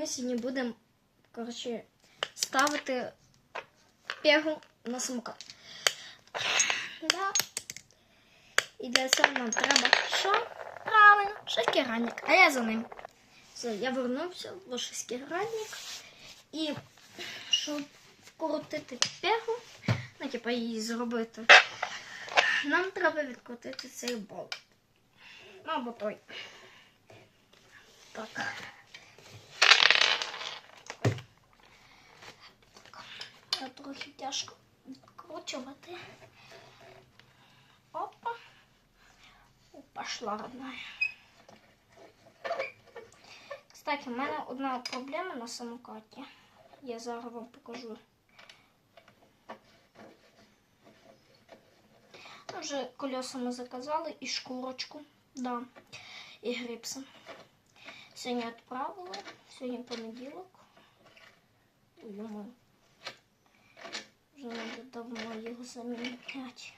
ми сьогодні будемо коротше, ставити пегу на самокат. Да. І для цього нам треба що? Правильно, шокеранник. А я за ним. Все, я вернувся в шокеранник. І щоб вкрутити пегу, ну, типа її зробити, нам треба відкрутити цей болт. Ну, або той. Так. Це трохи тяжко відкручувати. Опа. О, пошла родная. Кстати, у мене одна проблема на самокаті. Я зараз вам покажу. Вже колеса ми заказали і шкурочку. Да. І грипси. Сьогодні відправили. Сьогодні понеділок. Йому. Вже треба давно його заміняти.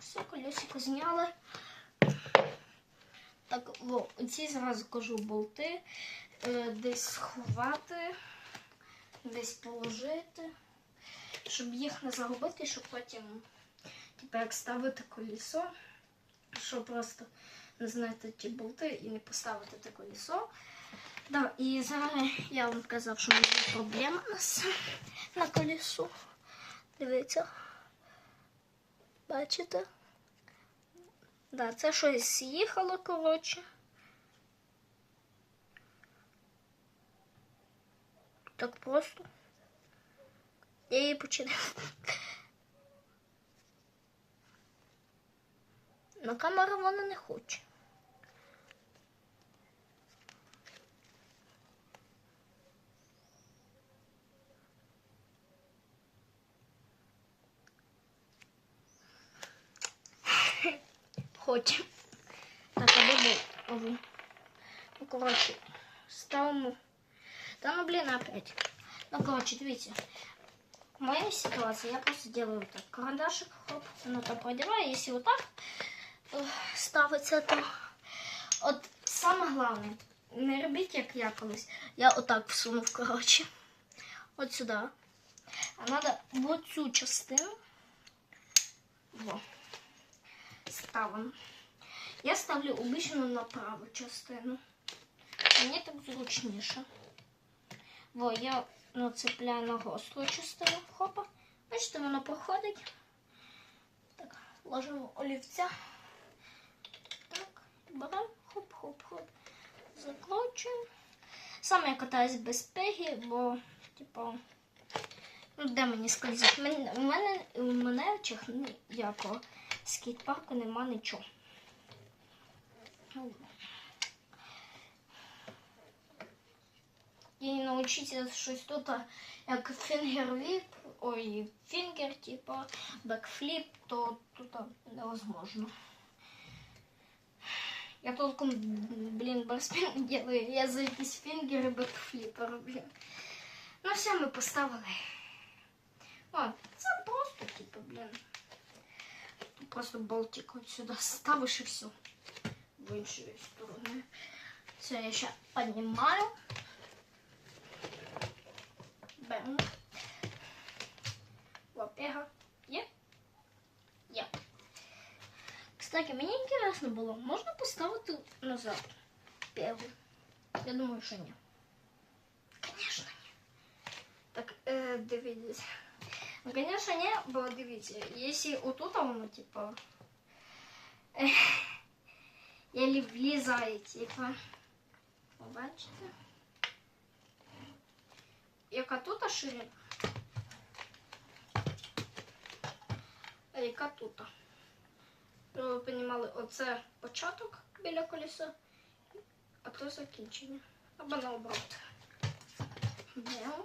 Все, колесико зняли. Так, о, ці зразу кажу болти. Е, десь сховати, десь положити, щоб їх не загубити, щоб потім, типу, як ставити колесо, щоб просто не знайти ті болти і не поставити те колесо. Да, і зараз я вам казав, що є проблема на, колесу. Дивіться. Бачите? Да, це щось з'їхало, коротше. Так просто. Я її починаю. На камеру вона не хоче. Хоче. Так, а де був? Ого. Ну, коротше, ставимо. Та ну, блін, опять. Ну, коротше, дивіться. Моя ситуация, я просто делаю вот так. Карандашик, хоп, оно там продеваю. Если вот так э, ставиться, то от саме головне, не робіть, як я колись. Я отак всунув, коротше. От сюди. А треба в цю частину. Во. Ставимо. Я ставлю обично на праву частину. Мені так зручніше. Во, я нацепляю на гостру частину. Хопа. Бачите, воно проходить. Так, ложимо олівця. Так, беремо, хоп-хоп-хоп. Закручуємо. Саме я катаюсь без пегі, бо, типу, ну де мені скользить? У мене, у мене, у мене в чих ніякого скейт-парку нема нічого. І навчитися щось тут, як фінгерліп, ой, фінгер, типа, бекфліп, то тут невозможно. Я толком, блін, барспін не делаю. Я за якісь фінгери бекфліпи роблю. Ну все, ми поставили. О, це просто, типу, блін. Просто болтик от сюди ставиш і все. В іншу сторону. Все, я ще піднімаю. Бем. Во-первых, є? Є. Кстати, мені інтересно було, можна поставити назад пегу? Я думаю, що ні. Конечно, ні. Так, е, дивіться. Ну, конечно, ні, бо дивіться, якщо отут воно, типа, е, еле влізає, типа, ви бачите? Яка тут ширина? А яка тут? Щоб ви розуміли, оце початок біля колеса, а то закінчення. Або наоборот. Бем.